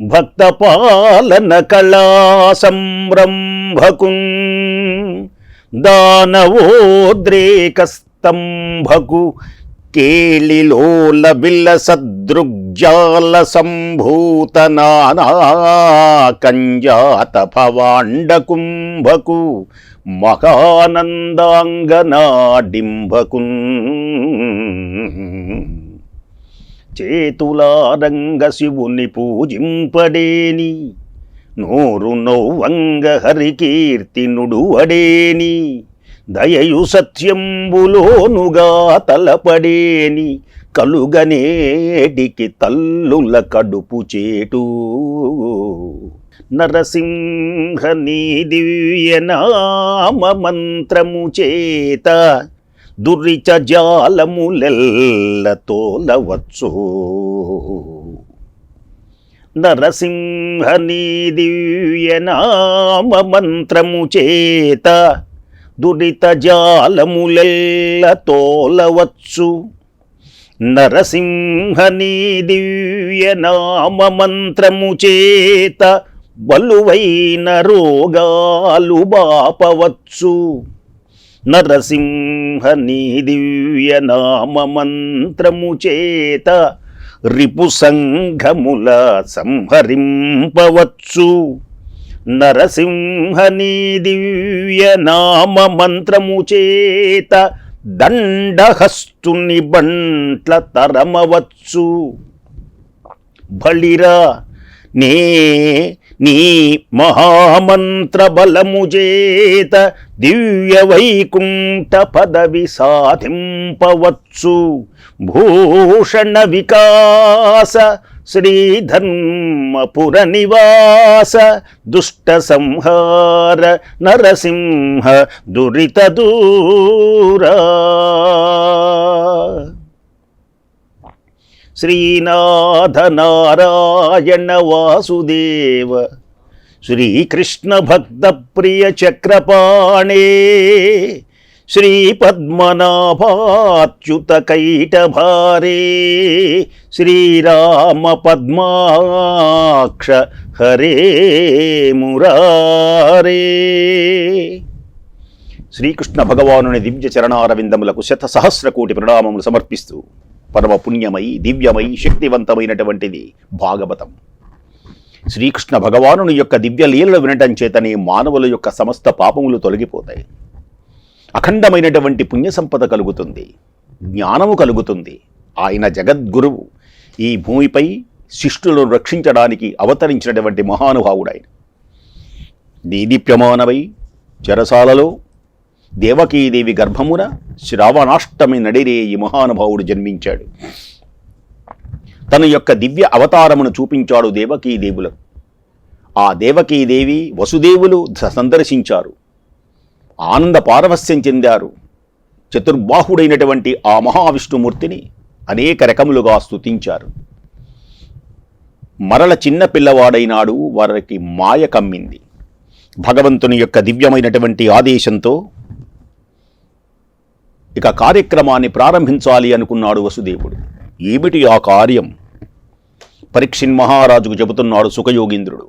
భక్తపాలన కళా సంరంభకున్ దానవోద్రేకస్తంభకు కేళిలోల బిల్ల సదృగ్జాల సంభూత నానా కంజాత భవాండకుంభకు మహానందాంగనాడింభకున్ చేతులారంగ శివుని పూజింపడేని. నోరు నౌవంగ హరికీర్తి నుడువడేని దయయు సత్యంబులోనుగా తలపడేని. కలుగనేటికి తల్లుల కడుపు చేటు. నరసింహ నీ దివ్యనామ మంత్రము చేత దురిచ జాలములెల్ల తోలవచ్చు. నరసింహ దివ్యనామ మంత్రము చేత దురిత జాలములెల్ల తోలవచ్చు. నరసింహ దివ్యనామ మంత్రము చేత బలువైన రోగాలు బాపవచ్చు. నరసింహ నీ దివ్య నామ మంత్రము చేత రిపు సంఘముల సంహరింపవచ్చు. నరసింహ నీ దివ్య నామ మంత్రము చేత దండహస్తుని బంట్ల తరమవచ్చు. బళిరా నే నీ మహామంత్ర బలము చేత దివ్య వైకుంఠ పదవి సాధింపవచ్చు. భూషణ వికాస శ్రీధర్మపుర నివాస దుష్ట సంహార నరసింహ దురిత దూరా. శ్రీనాథ నారాయణ వాసుదేవ శ్రీకృష్ణ భక్త ప్రియ చక్రపాణే శ్రీ పద్మనాభాచ్యుత కైటభారే శ్రీరామ పద్మాక్ష హరే మురారే. శ్రీకృష్ణ భగవానుని దివ్య చరణారవిందములకు శత సహస్ర కోటి ప్రణామములు సమర్పిస్తూ పరమ పుణ్యమై దివ్యమై శక్తివంతమైనటువంటిది భాగవతం. శ్రీకృష్ణ భగవానుని యొక్క దివ్య లీలలు వినటం చేతనే మానవుల యొక్క సమస్త పాపములు తొలగిపోతాయి. అఖండమైనటువంటి పుణ్య సంపద కలుగుతుంది. జ్ఞానము కలుగుతుంది. ఆయన జగద్గురువు. ఈ భూమిపై శిష్టులను రక్షించడానికి అవతరించినటువంటి మహానుభావుడాయన దీదీప్యమానవై చెరసాలలో దేవకీదేవి గర్భమున శ్రావణాష్టమి నడిరే ఈ మహానుభావుడు జన్మించాడు. తన యొక్క దివ్య అవతారమును చూపించాడు దేవకీదేవులకు. ఆ దేవకీదేవి వసుదేవులు సందర్శించారు. ఆనంద పారవస్యం చెందారు. చతుర్బాహుడైనటువంటి ఆ మహావిష్ణుమూర్తిని అనేక రకములుగా స్తుతించారు. మరల చిన్న పిల్లవాడైనాడు వారికి మాయ కమ్మింది. భగవంతుని యొక్క దివ్యమైనటువంటి ఆదేశంతో ఇక కార్యక్రమాన్ని ప్రారంభించాలి అనుకున్నాడు వసుదేవుడు. ఏమిటి ఆ కార్యం? పరీక్షిన్ మహారాజుకు చెబుతున్నాడు సుఖయోగీంద్రుడు.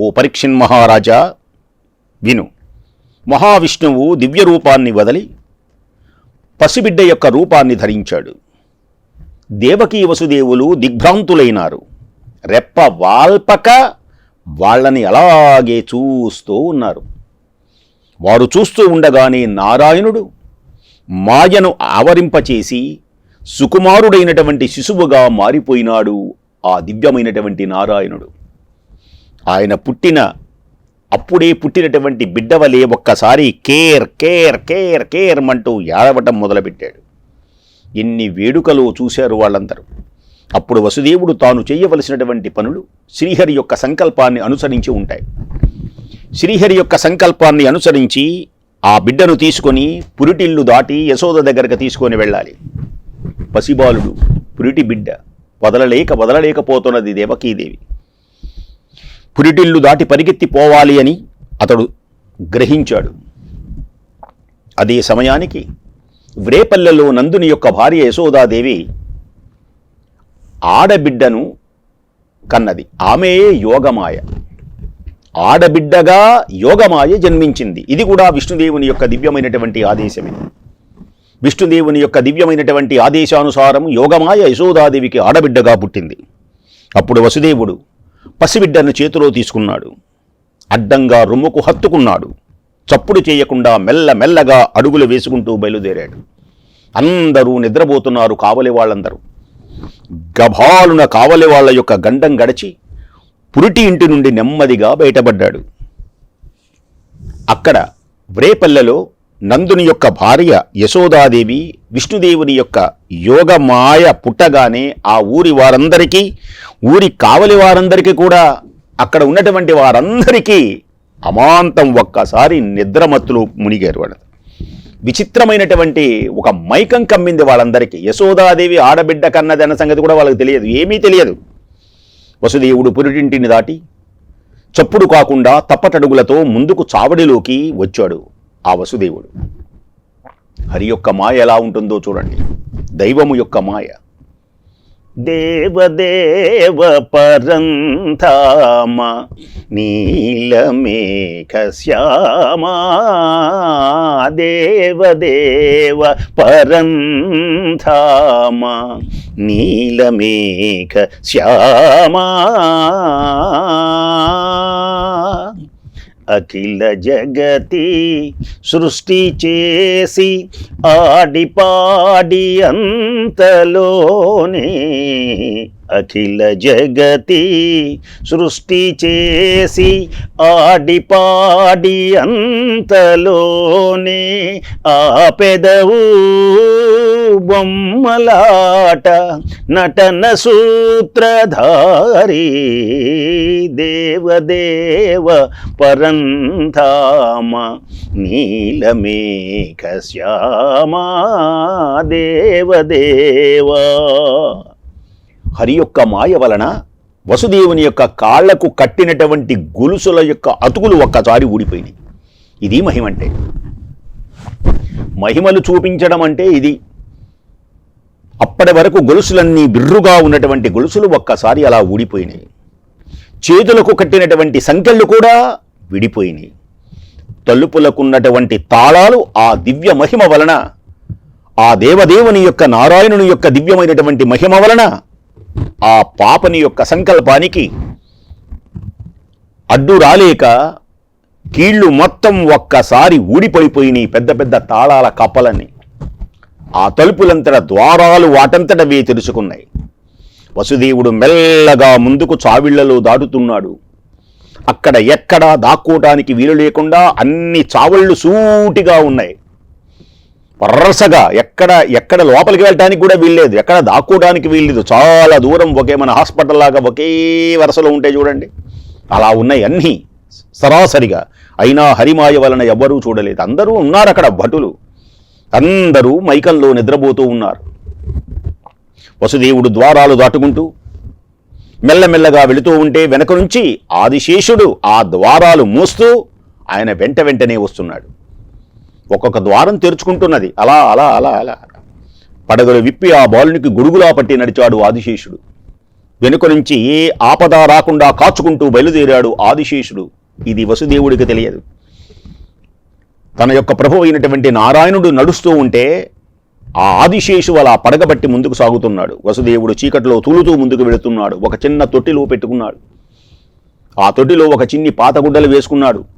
ఓ పరీక్షిన్ మహారాజా విను. మహావిష్ణువు దివ్య రూపాన్ని వదలి పసిబిడ్డ యొక్క రూపాన్ని ధరించాడు. దేవకీ వసుదేవులు దిగ్భ్రాంతులైనారు. రెప్ప వాల్పక వాళ్ళని అలాగే చూస్తూ ఉన్నారు. వారు చూస్తూ ఉండగానే నారాయణుడు మాయను ఆవరింపచేసి సుకుమారుడైనటువంటి శిశువుగా మారిపోయినాడు ఆ దివ్యమైనటువంటి నారాయణుడు. ఆయన పుట్టిన అప్పుడే పుట్టినటువంటి బిడ్డవలే ఒక్కసారి కేర్ కేర్ కేర్ కేర్ అంటూ ఏడవటం మొదలుపెట్టాడు. ఎన్ని వేడుకలు చూశారు వాళ్ళందరూ. అప్పుడు వసుదేవుడు తాను చేయవలసినటువంటి పనులు శ్రీహరి యొక్క సంకల్పాన్ని అనుసరించి ఉంటాయి. శ్రీహరి యొక్క సంకల్పాన్ని అనుసరించి ఆ బిడ్డను తీసుకొని పురిటిల్లు దాటి యశోద దగ్గరకు తీసుకొని వెళ్ళాలి. పసిబాలుడు పురిటి బిడ్డ వదలలేక వదలలేకపోతున్నది దేవకీదేవి. పురిటిల్లు దాటి పరిగెత్తిపోవాలి అని అతడు గ్రహించాడు. అదే సమయానికి వ్రేపల్లెలో నందుని యొక్క భార్య యశోదాదేవి ఆడబిడ్డను కన్నది. ఆమె యోగమాయ. ఆడబిడ్డగా యోగమాయ జన్మించింది. ఇది కూడా విష్ణుదేవుని యొక్క దివ్యమైనటువంటి ఆదేశమే. విష్ణుదేవుని యొక్క దివ్యమైనటువంటి ఆదేశానుసారం యోగమాయ యశోదాదేవికి ఆడబిడ్డగా పుట్టింది. అప్పుడు వసుదేవుడు పసిబిడ్డను చేతిలో తీసుకున్నాడు. అడ్డంగా రొమ్ముకు హత్తుకున్నాడు. చప్పుడు చేయకుండా మెల్ల మెల్లగా అడుగులు వేసుకుంటూ బయలుదేరాడు. అందరూ నిద్రపోతున్నారు కావలి వాళ్ళందరూ. గభాలున కావలి వాళ్ళ యొక్క గండం గడిచి పురిటి ఇంటి నుండి నెమ్మదిగా బయటపడ్డాడు. అక్కడ వ్రేపల్లెలో నందుని యొక్క భార్య యశోదాదేవి విష్ణుదేవుని యొక్క యోగమాయ పుట్టగానే ఆ ఊరి వారందరికీ ఊరి కావలి వారందరికీ కూడా అక్కడ ఉన్నటువంటి వారందరికీ అమాంతం ఒక్కసారి నిద్రమత్తులు మునిగారు వాళ్ళు. విచిత్రమైనటువంటి ఒక మైకం కమ్మింది వాళ్ళందరికీ. యశోదాదేవి ఆడబిడ్డ కన్నది అన్న సంగతి కూడా వాళ్ళకి తెలియదు. ఏమీ తెలియదు. వసుదేవుడు పురిటింటిని దాటి చప్పుడు కాకుండా తప్పటడుగులతో ముందుకు చావడిలోకి వచ్చాడు ఆ వసుదేవుడు. హరి యొక్క మాయ ఎలా ఉంటుందో చూడండి. దైవము యొక్క మాయ. దేవదేవ పరంధామ నీలమేఘ శ్యామా దేవదేవ పరంధామ నీలమేఘ శ్యామా అఖిల జగతి సృష్టి చేసి ఆడిపాడి అంతలోనే అఖిల జగతి సృష్టి చేసి ఆడిపాడి అంతలోనే ఆ పెదవు బొమ్మలాట నటన సూత్రధారి దేవదేవ పరంధామ నీలమేఘ శ్యామా దేవదేవా. హరి యొక్క మాయ వలన వసుదేవుని యొక్క కాళ్ళకు కట్టినటువంటి గొలుసుల యొక్క అతుకులు ఒక్కసారి ఊడిపోయినాయి. ఇది మహిమ అంటే. మహిమలు చూపించడం అంటే ఇది. అప్పటి వరకు గొలుసులన్నీ బిర్రుగా ఉన్నటువంటి గొలుసులు ఒక్కసారి అలా ఊడిపోయినాయి. చేతులకు కట్టినటువంటి సంఖ్యలు కూడా విడిపోయినాయి. తలుపులకున్నటువంటి తాళాలు ఆ దివ్య మహిమ వలన ఆ దేవదేవుని యొక్క నారాయణుని యొక్క దివ్యమైనటువంటి మహిమ వలన ఆ పాపని యొక్క సంకల్పానికి అడ్డు రాలేక కీళ్ళు మొత్తం ఒక్కసారి ఊడిపడిపోయినాయి పెద్ద పెద్ద తాళాల కప్పలని ఆ తలుపులంతట ద్వారాలు వాటంతటవే తెరుచుకున్నాయి. వసుదేవుడు మెల్లగా ముందుకు చావిళ్ళలో దాటుతున్నాడు. అక్కడ ఎక్కడా దాక్కోటానికి వీలు లేకుండా అన్ని చావళ్ళు సూటిగా ఉన్నాయి. వరసగా ఎక్కడ ఎక్కడ లోపలికి వెళ్ళటానికి కూడా వీల్లేదు ఎక్కడ దాక్కోవడానికి వీల్లేదు. చాలా దూరం ఒకే మన హాస్పిటల్ లాగా ఒకే వరుసలో ఉంటాయి చూడండి. అలా ఉన్నాయి అన్నీ సరాసరిగా. అయినా హరిమాయ వలన ఎవ్వరూ చూడలేదు. అందరూ ఉన్నారు అక్కడ భటులు. అందరూ మైకంలో నిద్రపోతూ ఉన్నారు. వసుదేవుడు ద్వారాలు దాటుకుంటూ మెల్లమెల్లగా వెళుతూ ఉంటే వెనక నుంచి ఆదిశేషుడు ఆ ద్వారాలు మూస్తూ ఆయన వెంట వెంటనే వస్తున్నాడు. ఒక్కొక్క ద్వారం తెరుచుకుంటున్నది. అలా అలా అలా అలా. పడగలు విప్పి ఆ బాలునికి గుడుగులా పట్టి నడిచాడు ఆదిశేషుడు. వెనుక నుంచి ఏ ఆపద రాకుండా కాచుకుంటూ బయలుదేరాడు ఆదిశేషుడు. ఇది వసుదేవుడికి తెలియదు. తన యొక్క ప్రభు అయినటువంటి నారాయణుడు నడుస్తూ ఉంటే ఆ ఆదిశేషు అలా పడగబట్టి ముందుకు సాగుతున్నాడు. వసుదేవుడు చీకటిలో తూలుతూ ముందుకు వెళుతున్నాడు. ఒక చిన్న తొట్టిలో పెట్టుకున్నాడు. ఆ తొట్టిలో ఒక చిన్ని పాత గుడ్డలు వేసుకున్నాడు.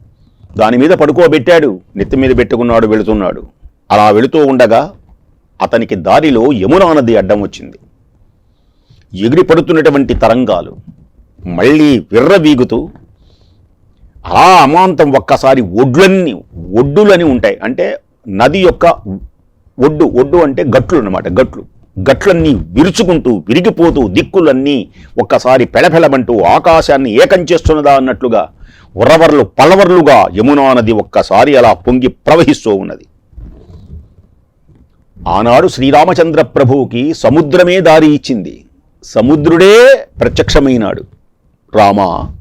దాని మీద పడుకోబెట్టాడు. నెత్తి మీద పెట్టుకున్నాడు వెళుతున్నాడు. అలా వెళుతూ ఉండగా అతనికి దారిలో యమునా నది అడ్డం వచ్చింది. ఎగిరి పడుతున్నటువంటి తరంగాలు మళ్ళీ విర్రవీగుతూ అలా అమాంతం ఒక్కసారి ఒడ్లన్నీ ఒడ్డులని ఉంటాయి. అంటే నది యొక్క ఒడ్డు ఒడ్డు అంటే గట్లు అన్నమాట గట్లు. గట్లన్నీ విరుచుకుంటూ విరిగిపోతూ దిక్కులన్నీ ఒక్కసారి పెళపెళమంటూ ఆకాశాన్ని ఏకం చేస్తున్నదా అన్నట్లుగా ఉరవర్లు పలవర్లుగా యమునా నది ఒక్కసారి అలా పొంగి ప్రవహిస్తూ ఉన్నది. ఆనాడు శ్రీరామచంద్ర ప్రభువుకి సముద్రమే దారి ఇచ్చింది. సముద్రుడే ప్రత్యక్షమైనాడు. రామా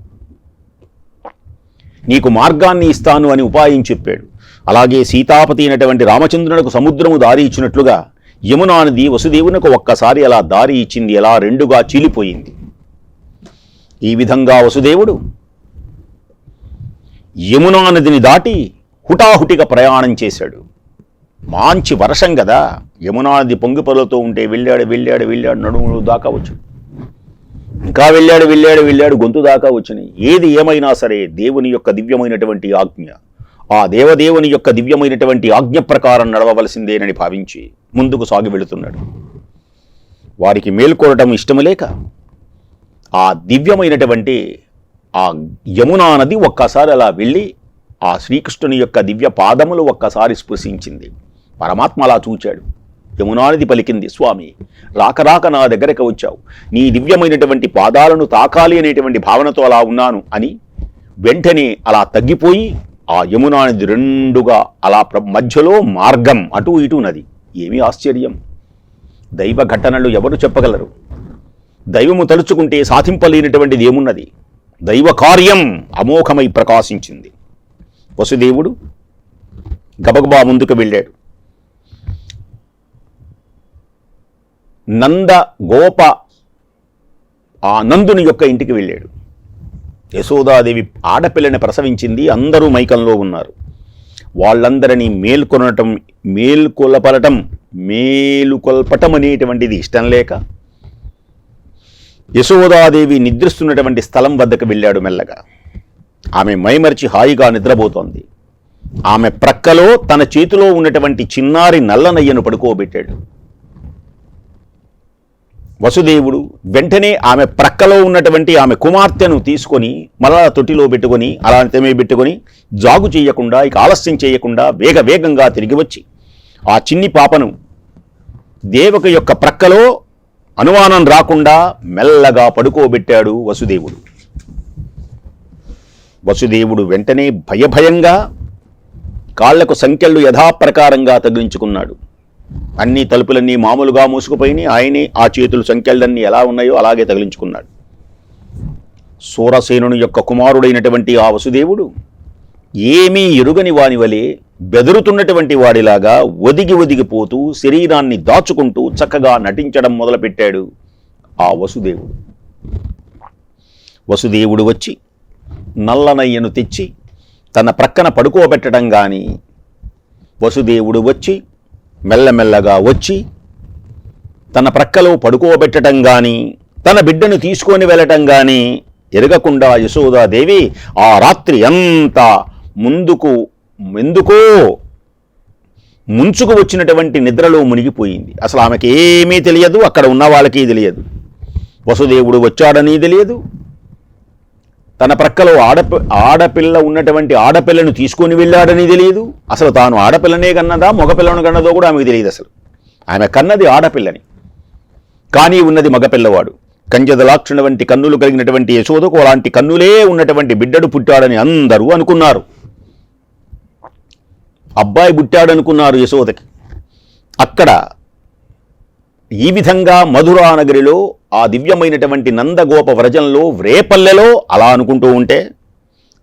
నీకు మార్గాన్ని ఇస్తాను అని ఉపాయం చెప్పాడు. అలాగే సీతాపతి అయినటువంటి రామచంద్రునకు సముద్రము దారి ఇచ్చినట్లుగా యమునా నది వసుదేవునకు ఒక్కసారి అలా దారి ఇచ్చింది. అలా రెండుగా చీలిపోయింది. ఈ విధంగా వసుదేవుడు యమునా నదిని దాటి హుటాహుటిగా ప్రయాణం చేశాడు. మంచి వర్షం కదా యమునా నది పొంగిపొలతో ఉంటే వెళ్ళాడు వెళ్ళాడు వెళ్ళాడు నడుములు దాకా వచ్చు ఇంకా వెళ్ళాడు వెళ్ళాడు వెళ్ళాడు గొంతు దాకా వచ్చినాయి. ఏది ఏమైనా సరే దేవుని యొక్క దివ్యమైనటువంటి ఆజ్ఞ. ఆ దేవదేవుని యొక్క దివ్యమైనటువంటి ఆజ్ఞ ప్రకారం నడవవలసిందేనని భావించి ముందుకు సాగి వెళుతున్నాడు. వారికి మేల్కొనటం ఇష్టము లేక ఆ దివ్యమైనటువంటి ఆ యమునా నది ఒక్కసారి అలా వెళ్ళి ఆ శ్రీకృష్ణుని యొక్క దివ్య పాదములు ఒక్కసారి స్పృశించింది. పరమాత్మ అలా చూచాడు. యమునానది పలికింది స్వామి రాక రాక నా దగ్గరకు వచ్చావు. నీ దివ్యమైనటువంటి పాదాలను తాకాలి అనేటువంటి భావనతో అలా ఉన్నాను అని వెంటనే అలా తగ్గిపోయి ఆ యమునానది రెండుగా అలా ప్ర- మధ్యలో మార్గం అటు ఇటు నది. ఏమి ఆశ్చర్యం. దైవ ఘటనలు ఎవరు చెప్పగలరు? దైవము తలుచుకుంటే సాధింపలేనటువంటిది ఏమున్నది? దైవ కార్యం అమోఘమై ప్రకాశించింది. వసుదేవుడు గబగబా ముందుకు వెళ్ళాడు. నంద గోప ఆ నందుని యొక్క ఇంటికి వెళ్ళాడు. యశోదాదేవి ఆడపిల్లని ప్రసవించింది అందరూ మైకంలో ఉన్నారు. వాళ్ళందరినీ మేల్కొనటం మేల్కొలపలటం మేలుకొల్పటం అనేటువంటిది ఇష్టం లేక యశోదాదేవి నిద్రిస్తున్నటువంటి స్థలం వద్దకు వెళ్ళాడు మెల్లగా. ఆమె మైమరిచి హాయిగా నిద్రపోతోంది. ఆమె ప్రక్కలో తన చేతిలో ఉన్నటువంటి చిన్నారి నల్లనయ్యను పడుకోబెట్టాడు. వసుదేవుడు వెంటనే ఆమె ప్రక్కలో ఉన్నటువంటి ఆమె కుమార్తెను తీసుకొని మరలా తొట్టిలో పెట్టుకొని అలాంటిమే పెట్టుకొని జాగు చేయకుండా ఇక ఆలస్యం చేయకుండా వేగ వేగంగా తిరిగి వచ్చి ఆ చిన్ని పాపను దేవక యొక్క ప్రక్కలో అనుమానం రాకుండా మెల్లగా పడుకోబెట్టాడు వసుదేవుడు. వసుదేవుడు వెంటనే భయభయంగా కాళ్ళకు సంఖ్యలు యథాప్రకారంగా తగిలించుకున్నాడు. అన్ని తలుపులన్నీ మామూలుగా మూసుకుపోయి ఆయనే ఆ చేతులు సంఖ్యలన్నీ ఎలా ఉన్నాయో అలాగే తగిలించుకున్నాడు. సూరసేనుని యొక్క కుమారుడైనటువంటి ఆ వసుదేవుడు ఏమీ ఎరుగని వాని వలె బెదురుతున్నటువంటి వాడిలాగా ఒదిగి ఒదిగిపోతూ శరీరాన్ని దాచుకుంటూ చక్కగా నటించడం మొదలుపెట్టాడు ఆ వసుదేవుడు. వసుదేవుడు వచ్చి నల్లనయ్యను తెచ్చి తన ప్రక్కన పడుకోబెట్టడం కానీ వసుదేవుడు వచ్చి మెల్లమెల్లగా వచ్చి తన ప్రక్కలో పడుకోబెట్టడం కానీ తన బిడ్డను తీసుకొని వెళ్ళటం కానీ ఎరగకుండా యశోదాదేవి ఆ రాత్రి అంతా ముందుకు ఎందుకో ముంచుకు వచ్చినటువంటి నిద్రలో మునిగిపోయింది. అసలు ఆమెకి ఏమీ తెలియదు అక్కడ ఉన్న వాళ్ళకి తెలియదు. వసుదేవుడు వచ్చాడని తెలియదు. తన ప్రక్కలో ఆడపి ఆడపిల్ల ఉన్నటువంటి ఆడపిల్లను తీసుకొని వెళ్ళాడని తెలియదు. అసలు తాను ఆడపిల్లనే కన్నదా మగపిల్లను కన్నదో కూడా ఆమెకు తెలియదు అసలు. ఆమె కన్నది ఆడపిల్లని. కానీ ఉన్నది మగపిల్లవాడు. కంజదలాక్షణ వంటి కన్నులు కలిగినటువంటి యశోదకు అలాంటి కన్నులే ఉన్నటువంటి బిడ్డడు పుట్టాడని అందరూ అనుకున్నారు. అబ్బాయి పుట్టాడనుకున్నారు యశోదకి. అక్కడ ఈ విధంగా మధురా నగరిలో ఆ దివ్యమైనటువంటి నందగోప వ్రజంలో వ్రేపల్లెలో అలా అనుకుంటూ ఉంటే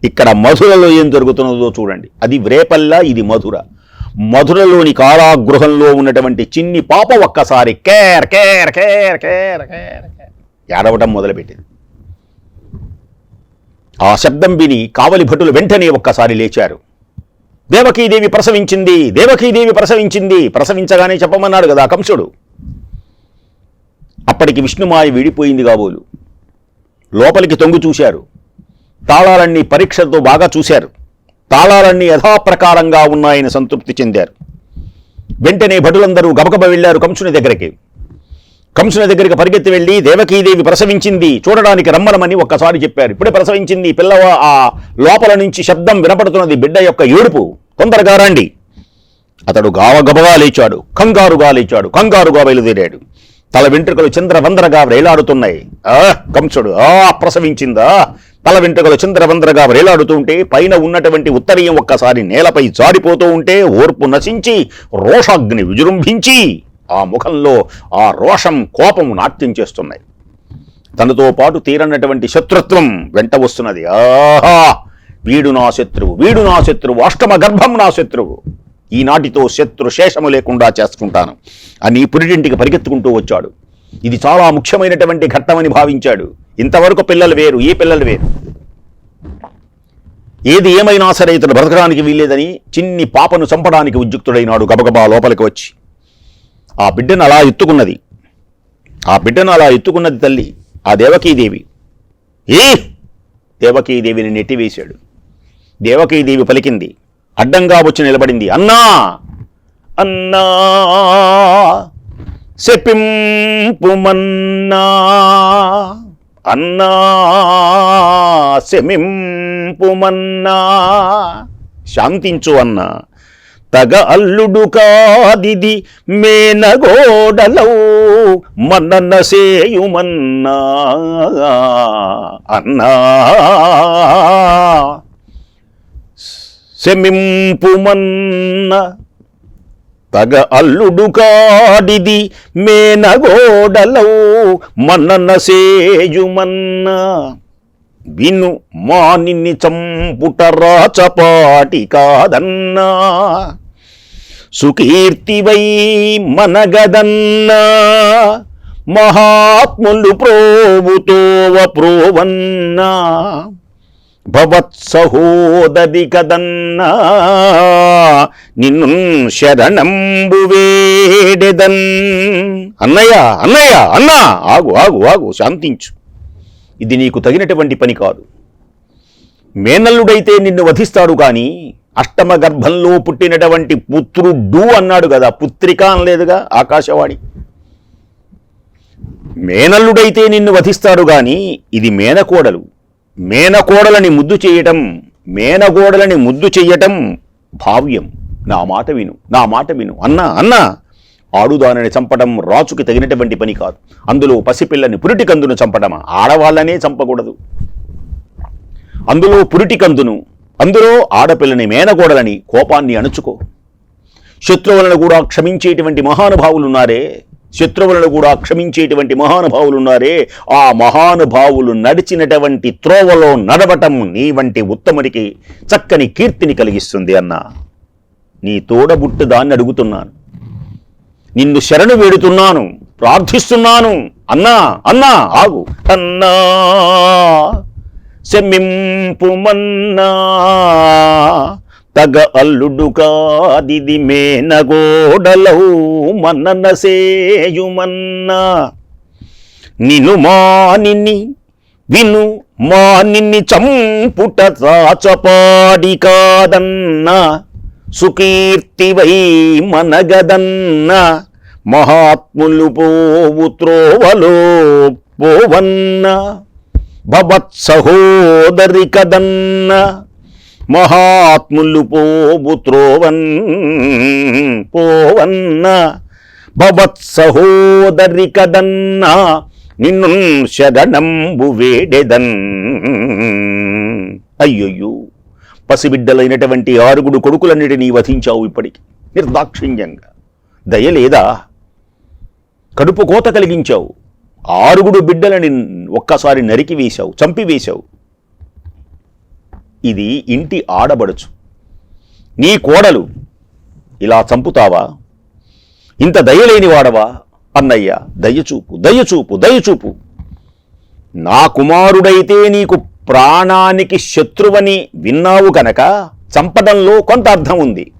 ఇక్కడ మధురలో ఏం జరుగుతున్నదో చూడండి. అది వ్రేపల్ల ఇది మధుర. మధురలోని కారాగృహంలో ఉన్నటువంటి చిన్ని పాప ఒక్కసారి కేర్ కేర్ కేర్ కేర్ కేర్ కేర్ ఏడవటం మొదలుపెట్టింది. ఆ శబ్దం విని కావలి భటులు వెంటనే ఒక్కసారి లేచారు. దేవకీదేవి ప్రసవించింది దేవకీదేవి ప్రసవించింది ప్రసవించగానే చెప్పమన్నాడు కదా కంసుడు. అప్పటికి విష్ణుమాయ విడిపోయింది కాబోలు. లోపలికి తొంగు చూశారు. తాళాలన్నీ పరీక్షతో బాగా చూశారు. తాళాలన్నీ యథాప్రకారంగా ఉన్నాయని సంతృప్తి చెందారు. వెంటనే భటులందరూ గబగబ వెళ్ళారు కంసుని దగ్గరికి. కంసుల దగ్గరికి పరిగెత్తి వెళ్ళి దేవకీదేవి ప్రసవించింది చూడడానికి రమ్మనమని ఒక్కసారి చెప్పారు. ఇప్పుడే ప్రసవించింది పిల్లవ ఆ లోపల నుంచి శబ్దం వినపడుతున్నది బిడ్డ యొక్క ఏడుపు. తొందరగా రండి. అతడు గావగబగా లేచాడు. కంగారుగా లేచాడు. కంగారుగా బయలుదేరాడు. తల వెంట్రుకలు చంద్రవందరగా వేలాడుతున్నాయి ఆ కంసుడు ఆ ప్రసవించిందా? తల వెంట్రుకలు చంద్రవందరగా వేలాడుతూ ఉంటే పైన ఉన్నటువంటి ఉత్తరీయం ఒక్కసారి నేలపై జారిపోతూ ఉంటే ఓర్పు నశించి రోషాగ్ని విజృంభించి ఆ ముఖంలో ఆ రోషం కోపం నాట్యం చేస్తున్నాయి. తనతో పాటు తీరన్నటువంటి శత్రుత్వం వెంట వస్తున్నది. ఆహా! వీడు నా శత్రువు వీడు నా శత్రువు అష్టమ గర్భం నా శత్రువు. ఈనాటితో శత్రు శేషము లేకుండా చేసుకుంటాను. అని పురిటింటికి పరిగెత్తుకుంటూ వచ్చాడు. ఇది చాలా ముఖ్యమైనటువంటి ఘట్టమని భావించాడు. ఇంతవరకు పిల్లలు వేరు ఈ పిల్లలు వేరు. ఏది ఏమైనా సరే ఇతను బ్రతకడానికి వీల్లేదని చిన్ని పాపను చంపడానికి ఉద్యుక్తుడైనాడు గబగబా లోపలికి వచ్చి. ఆ బిడ్డను అలా ఎత్తుకున్నది. ఆ బిడ్డను అలా ఎత్తుకున్నది తల్లి ఆ దేవకీదేవి. ఏ? దేవకీదేవిని నెట్టివేశాడు. దేవకీదేవి పలికింది అడ్డంగా వచ్చి నిలబడింది అన్నా! అన్నా! శపింపుమన్నా! అన్నా! శమింపుమన్నా! శాంతించు అన్నా! తగ అల్లుడు కాదిది మేనగోడలౌ మన్నన్న సేయుమన్నా అన్నా. శమింపుమన్న తగ అల్లుడు కాడిది మేనగోడలౌ మన్నన్న సేయుమన్నా విను మానిని చంపుట రాచపాటి కాదన్నా. సుకీర్తివై మనగదన్నా మహాత్ములు ప్రోవుతోవ ప్రోవన్నా భవత్సహోదది కదన్నా నిన్ను శరణంబు వేడెదన్. అన్నయ్య అన్నయ్య అన్నా ఆగు ఆగు ఆగు శాంతించు. ఇది నీకు తగినటువంటి పని కాదు. మేనల్లుడైతే నిన్ను వధిస్తాడు కానీ అష్టమ గర్భంలో పుట్టినటువంటి పుత్రుడు అన్నాడు కదా పుత్రిక అనలేదుగా ఆకాశవాణి. మేనల్లుడైతే నిన్ను వధిస్తాడు గాని ఇది మేనకోడలు. మేనకోడలని ముద్దు చేయటం మేనగోడలని ముద్దు చెయ్యటం భావ్యం. నా మాట విను నా మాట విను. అన్నా అన్నా ఆడుదానని చంపడం రాజుకి తగినటువంటి పని కాదు. అందులో పసిపిల్లని పురిటికందును చంపడమా ఆడవాళ్ళనే చంపకూడదు. అందులో పురిటికందును అందులో ఆడపిల్లని మేనగోడలని కోపాన్ని అణుచుకో. శత్రువులను కూడా క్షమించేటువంటి మహానుభావులున్నారే శత్రువులను కూడా క్షమించేటువంటి మహానుభావులున్నారే ఆ మహానుభావులు నడిచినటువంటి త్రోవలో నడవటం నీ వంటి ఉత్తమునికి చక్కని కీర్తిని కలిగిస్తుంది అన్నా. నీ తోడబుట్టు దాన్ని అడుగుతున్నాను. నిన్ను శరణు వేడుతున్నాను ప్రార్థిస్తున్నాను. అన్నా అన్నా ఆగు. అన్నా. శమింపుమన్నా తగ అల్లుడు కాదిది మేనగోడలవు మననసేయుమన్నా. నిను మానిని విను మానిని చంపుట చాచపాడి కాదన్నా. సుకీర్తివై మనగదన్న. మహాత్ములు పోవు త్రోవలో పోవన్నా. భవత్సహోదరి కదన్న మహాత్ములు పోబు త్రోవన్ పోవన్న భవత్సహోదరి కదన్న నిన్ను శరణంబు వేడెదన్. అయ్యయ్యో పసిబిడ్డలైనటువంటి ఆరుగుడు కొడుకులన్నిటినీ వధించావు ఇప్పటికి. నిర్దాక్షిణ్యంగా. దయలేదా కడుపు కోత కలిగించావు. ఆరుగుడు బిడ్డలని ఒక్కసారి నరికి వేశావు చంపివేశావు ఇది ఇంటి ఆడబడుచు. నీ కోడలు ఇలా చంపుతావా? ఇంత దయలేని వాడవా? అన్నయ్య దయచూపు దయచూపు దయచూపు. నా కుమారుడైతే నీకు ప్రాణానికి శత్రువని విన్నావు కనుక చంపడంలో కొంత అర్థం ఉంది.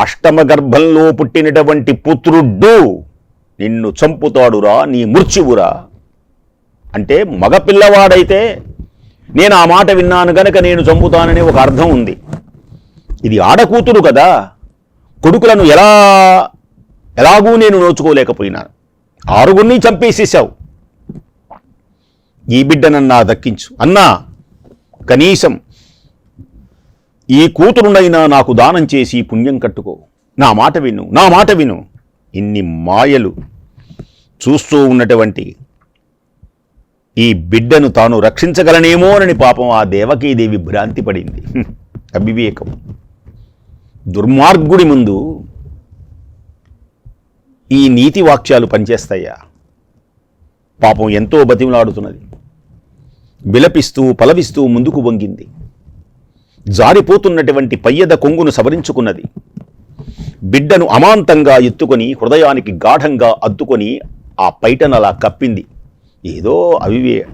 అష్టమ గర్భంలో పుట్టినటువంటి పుత్రుడ్డు నిన్ను చంపుతాడురా నీ మృత్యువురా అంటే మగపిల్లవాడైతే నేను ఆ మాట విన్నాను గనక నేను చంపుతానని ఒక అర్థం ఉంది. ఇది ఆడకూతురు కదా కొడుకులను ఎలా ఎలాగూ నేను నోచుకోలేకపోయినాను. ఆరుగురిని చంపేసేసావు ఈ బిడ్డనన్నా దక్కించు. అన్నా కనీసం ఈ కూతురునైనా నాకు దానం చేసి పుణ్యం కట్టుకో. నా మాట విను నా మాట విను. ఇన్ని మాయలు చూస్తూ ఉన్నటువంటి ఈ బిడ్డను తాను రక్షించగలనేమోనని పాపం ఆ దేవకీదేవి భ్రాంతి పడింది. అవివేకం. దుర్మార్గుడి ముందు ఈ నీతి వాక్యాలు పనిచేస్తాయా? పాపం ఎంతో బతిమలాడుతున్నది. విలపిస్తూ పలవిస్తూ ముందుకు వంగింది. జారిపోతున్నటువంటి పయ్యద కొంగును సవరించుకున్నది. బిడ్డను అమాంతంగా ఎత్తుకొని హృదయానికి గాఢంగా అద్దుకొని ఆ పైటనలా కప్పింది. ఏదో అవివే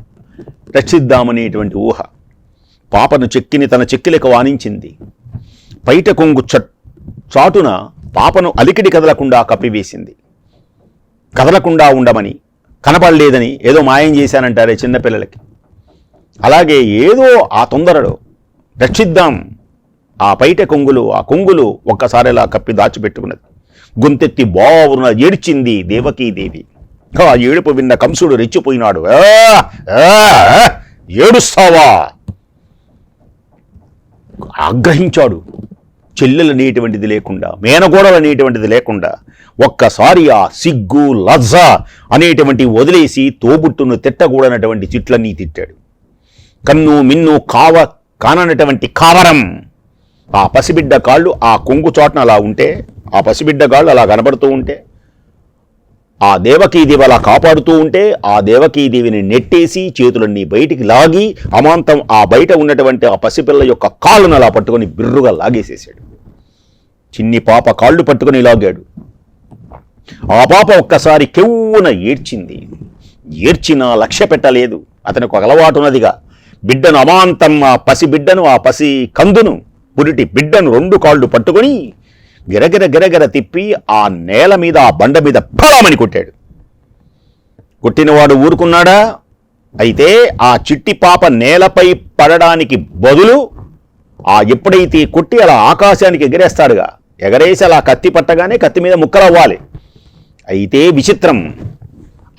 రక్షిద్దామనేటువంటి ఊహ. పాపను చెక్కిని తన చెక్కిలకు వాణించింది. పైట కొంగు చాటున పాపను అలికిడి కదలకుండా కప్పివేసింది. కదలకుండా ఉండమని కనపడలేదని ఏదో మాయం చేశానంటారే చిన్నపిల్లలకి. అలాగే ఏదో ఆ తొందరలో రక్షిద్దాం ఆ పైట కొంగులు ఆ కొంగులు ఒక్కసారి ఇలా కప్పి దాచిపెట్టుకున్నది. గొంతెత్తి బావున ఏడ్చింది దేవకీదేవి ఆ ఏడుపు విన్న కంసుడు రెచ్చిపోయినాడు. ఏడుస్తావా? ఆగ్రహించాడు. చెల్లెలు అనేటువంటిది లేకుండా మేనగోడలు అనేటువంటిది లేకుండా ఒక్కసారి ఆ సిగ్గు లజ్జ అనేటువంటి వదిలేసి తోబుట్టును తిట్టకూడనటువంటి చిట్లన్నీ తిట్టాడు. కన్ను మిన్ను కావ కాననటువంటి కావరం ఆ పసిబిడ్డ కాళ్ళు ఆ కొంగు చోటన అలా ఉంటే ఆ పసిబిడ్డ కాళ్ళు అలా కనబడుతూ ఉంటే ఆ దేవకీదేవి అలా కాపాడుతూ ఉంటే ఆ దేవకీదేవిని నెట్టేసి చేతులన్నీ బయటికి లాగి అమాంతం ఆ బయట ఉన్నటువంటి ఆ పసిపిల్ల యొక్క కాళ్ళను అలా పట్టుకొని బిర్రుగా లాగేసేసాడు. చిన్ని పాప కాళ్ళు పట్టుకొని లాగాడు. ఆ పాప ఒక్కసారి కెవ్వున ఏడ్చింది. ఏడ్చినా లక్ష్య పెట్టలేదు. అతనికి ఒక అలవాటు ఉన్నదిగా. బిడ్డను అమాంతం ఆ పసి బిడ్డను ఆ పసి కందును పురిటి బిడ్డను రెండు కాళ్ళు పట్టుకొని గిరగిర గిరగిర తిప్పి ఆ నేల మీద ఆ బండ మీద ఫలామని కొట్టాడు. కొట్టినవాడు ఊరుకున్నాడా? అయితే ఆ చిట్టి పాప నేలపై పడడానికి బదులు ఆ ఎప్పుడైతే కొట్టి అలా ఆకాశానికి ఎగరేస్తాడుగా ఎగరేసి అలా కత్తి పట్టగానే కత్తి మీద ముక్కలవ్వాలి. అయితే విచిత్రం.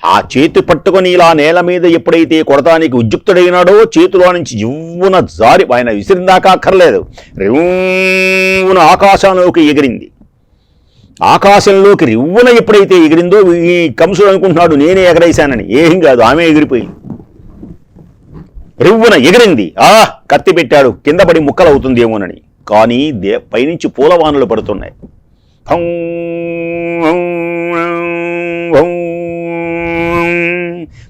ఆ చేతి పట్టుకొని ఇలా నేల మీద ఎప్పుడైతే కొడతానికి ఉద్యుక్తుడైనాడో చేతిలో నుంచి ఇవ్వున జారి ఆయన విసిరిందాక అక్కర్లేదు రివ్వున ఆకాశంలోకి ఎగిరింది ఆకాశంలోకి రివ్వున ఎప్పుడైతే ఎగిరిందో ఈ కంసుడు అనుకుంటున్నాడు నేనే ఎగరేశానని ఏం కాదు ఆమె ఎగిరిపోయింది రివ్వున ఎగిరింది ఆ కత్తి పెట్టాడు కింద పడి ముక్కలవుతుందేమోనని కానీ దే పైనుంచి పూలవానలు పడుతున్నాయి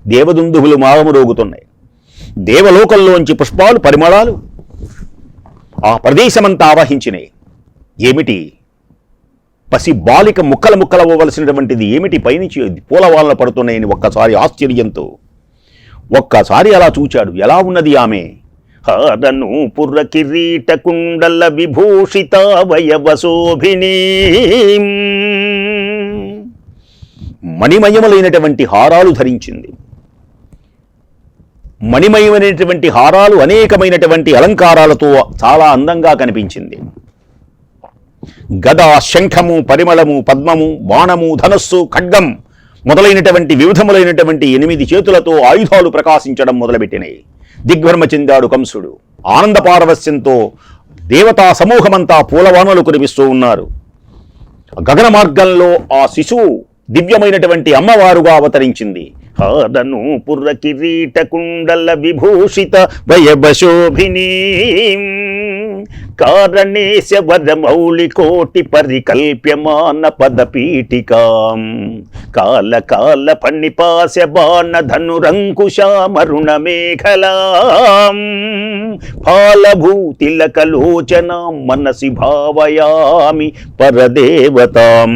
హం, దేవదుందువులు మాగము రోగుతున్నాయి. దేవలోకంలోంచి పుష్పాలు పరిమళాలు ఆ ప్రదేశమంతా ఆవహించినాయి. ఏమిటి? పసి బాలిక ముక్కల ముక్కల అవ్వవలసినటువంటిది ఏమిటి? పైనుంచి పూలవాళ్ళ పడుతున్నాయని ఒక్కసారి ఆశ్చర్యంతో ఒక్కసారి అలా చూచాడు. ఎలా ఉన్నది ఆమె? హారను పుర్ర కిరీట కుండల విభూషిత మణిమయములైనటువంటి హారాలు ధరించింది. మణిమయమైనటువంటి హారాలు అనేకమైనటువంటి అలంకారాలతో చాలా అందంగా కనిపించింది. గద శంఖము పరిమళము పద్మము బాణము ధనస్సు ఖడ్గం మొదలైనటువంటి వివిధములైనటువంటి ఎనిమిది చేతులతో ఆయుధాలు ప్రకాశించడం మొదలుపెట్టినాయి. దిగ్భ్రమ చెందాడు కంసుడు. ఆనంద పారవస్యంతో దేవతా సమూహమంతా పూలవానలు కురిపిస్తూ ఉన్నారు. గగన మార్గంలో ఆ శిశువు దివ్యమైనటువంటి అమ్మవారుగా అవతరించింది. హాదను పుర్ర కిరీట కుండల విభూషిత వయభశోభిని కారణేశ వరమౌళి కోటి పరికల్ప్యమాన పదపీఠికాం కాల కాల పణిపాశ బాణ ధనురంకుశామరుణ మేఖలాం ఫాలభూతిలకలోచనాం మనసి భావయామి పరదేవతాం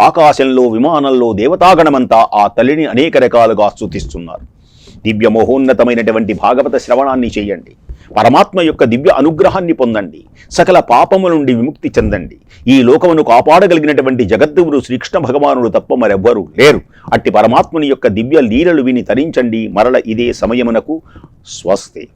ఆకాశంలో విమానంలో దేవతాగణమంతా ఆ తల్లిని అనేక రకాలుగా స్థుతిస్తున్నారు దివ్య మోహోన్నతమైనటువంటి భాగవత శ్రవణాన్ని చేయండి. పరమాత్మ యొక్క దివ్య అనుగ్రహాన్ని పొందండి. సకల పాపముల నుండి విముక్తి చెందండి. ఈ లోకమును కాపాడగలిగినటువంటి జగద్గురు శ్రీకృష్ణ భగవానుడు తప్ప మరెవ్వరూ లేరు. అట్టి పరమాత్ముని యొక్క దివ్య లీలలు విని తరించండి. మరల ఇదే సమయమునకు స్వస్తి.